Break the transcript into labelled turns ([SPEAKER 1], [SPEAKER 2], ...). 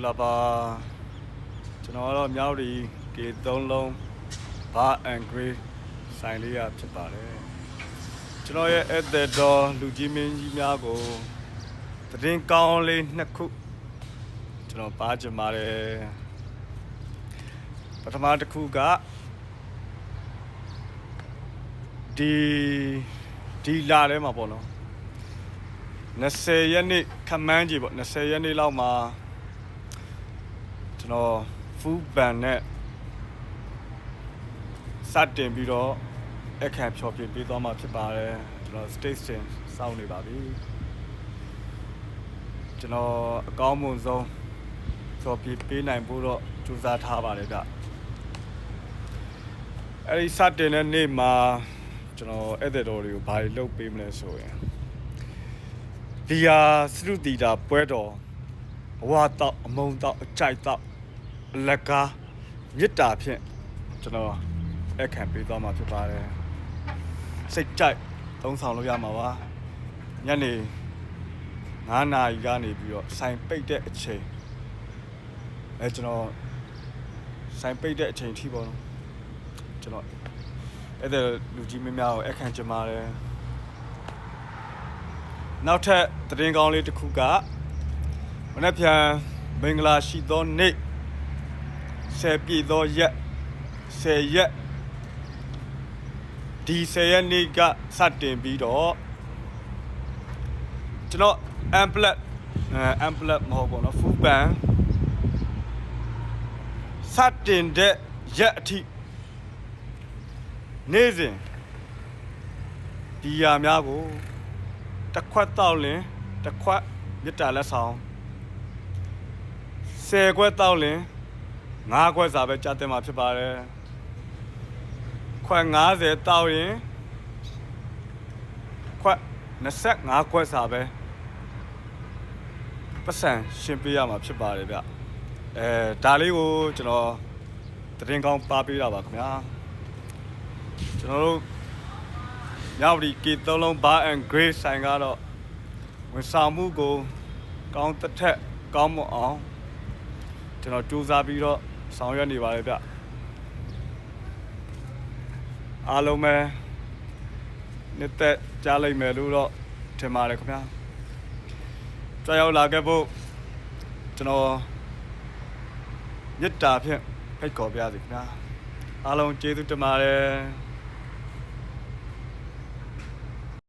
[SPEAKER 1] ္ဂလာပါကျွန်တော်ကတော့မြောက်ဒီ K3 လုံး Bar and Grey ဆိုင်လေးရဖြစ်ပါတယ်ကျွန်တော်ရဲ့ဧည့်သည်တော်လူကြီးမင်းကြီးများကိုသတင်းကောင်းလေးနှစ်ခုကျွန်တော်ပါကြပါတယ်ပထမတစ်ခုကဒီဒီလာထဲမှာပေါ့နော်20ရက်နေ့ခမန်းကြီးပေါ့20ရက်နေ့လောက်မှာ ကျွန်တော်ဖူးဘန်နဲ့စတင်ပြီးတော့အခန့်ဖြောပြပေးသွားမှာဖြစ်ပါတယ်ကျွန်တော် station စောင့်နေပါပြီကျွန်တော်အကောင်းမွန်ဆုံးဖြောပြပေးနိုင်ဖို့တော့ကြိုးစားထားပါတယ်ဗျအဲဒီစတင်တဲ့နေ့မှာကျွန်တော်ဧည့်သည်တော်တွေကိုဘာတွေလုပ်ပေးမလဲဆိုရင်ဒီဟာစရုတီတာပွဲတော်ဘဝတော့အမုံတော့အကြိုက်တော့ အလကားမေတ္တာဖြင့်ကျွန်တော်အခန့်ပေးသွားမှာဖြစ်ပါတယ်စိတ်ကြိုက်သုံးဆောင်လို့ရမှာပါညနေ9နာရီကနေပြီးတော့ဆိုင်ပိတ်တဲ့အချိန်အဲကျွန်တော်ဆိုင်ပိတ်တဲ့အချိန်ထိပေါ့နော်ကျွန်တော်အဲ့ဒါလူကြီးမင်းများကိုအခန့်ချင်ပါတယ်နောက်ထပ်သတင်းကောင်းလေးတစ်ခုကမနေ့ပြန်မင်္ဂလာရှိသောနေ့ ဆယ်ပြည့်သောရက်ဆယ်ရက်ဒီဆယ်ရက်နေ့ကစတင်ပြီးတော့ကျွန်တော် amplet အဲ amplet မဟုတ်ဘူးเนาะ full ban စတင်တဲ့ရက်အထိနေ့စဉ်ဒီယာများကို တစ်ခွက်တောက်လင်တစ်ခွက်မြစ်တာလက်ဆောင်ဆယ်ခွက်တောက်လင် ငါးခွက်စာပဲကြားတင်မှာဖြစ်ပါတယ်ခွက်90တောက်ရင်ခွက်25ခွက်စာပဲပတ်စံရှင်းပေးရမှာဖြစ်ပါတယ်ဗျအဲဒါလေးကိုကျွန်တော်သတင်းကောင်းပါပေးတာပါခင်ဗျာကျွန်တော်တို့ညဝတီကေသုံးလုံး bar and grey ဆိုင်ကတော့ဝန်ဆောင်မှုကိုကောင်းတစ်ထက်ကောင်းမွန်အောင်ကျွန်တော်စူးစမ်းပြီးတော့ ဆောင်ရွက်နေပါတယ်ဗျအားလုံးပဲနှစ်သက်ကြားလိုက်မယ်လို့တော့ထင်ပါတယ်ခင်ဗျာကြောက်ရောက်လာခဲ့ဖို့ကျွန်တော်မေတ္တာဖြင့်ဖိတ်ခေါ်ပြစီခင်ဗျာအားလုံးကျေးဇူးတင်ပါတယ်